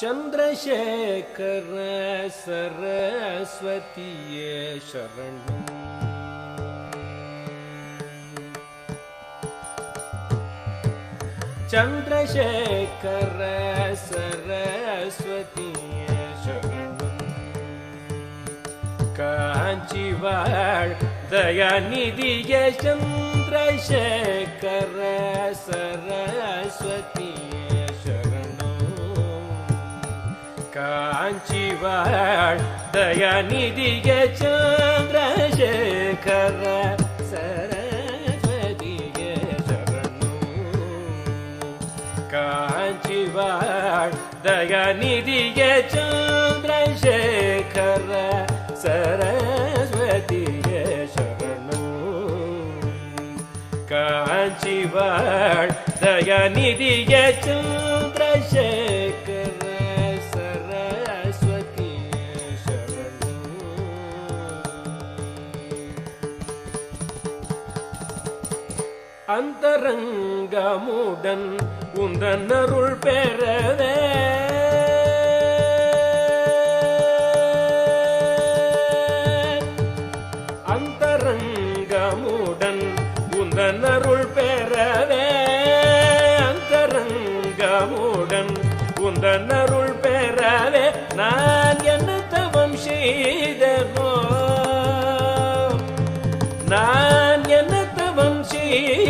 चन्द्रशेखर सरस्वतीय शरणम्। चन्द्रशेखर सरस्वतीय शरणम्। वा दयानिधि चन्द्रशेखर सरस्वती காஞ்சிவாழ் தயநிதிய சந்திரசேகர சரஸ்வதிய சரணு காஞ்சிவாழ் தயநிதிய சந்திரசேகர சரஸ்வதிய சரணு காஞ்சிவாழ் தயநிதிய சந்திர அந்தரங்கமுடன் உந்தன்னருள் பெறவே. அந்தரங்கமுடன் உந்தன்னருள் பெறவே. அந்தரங்கமுடன் உந்தன்னருள் பெறவே. நான் என்ன தவம் செய்தனோ? நான் என்ன தவம் செய்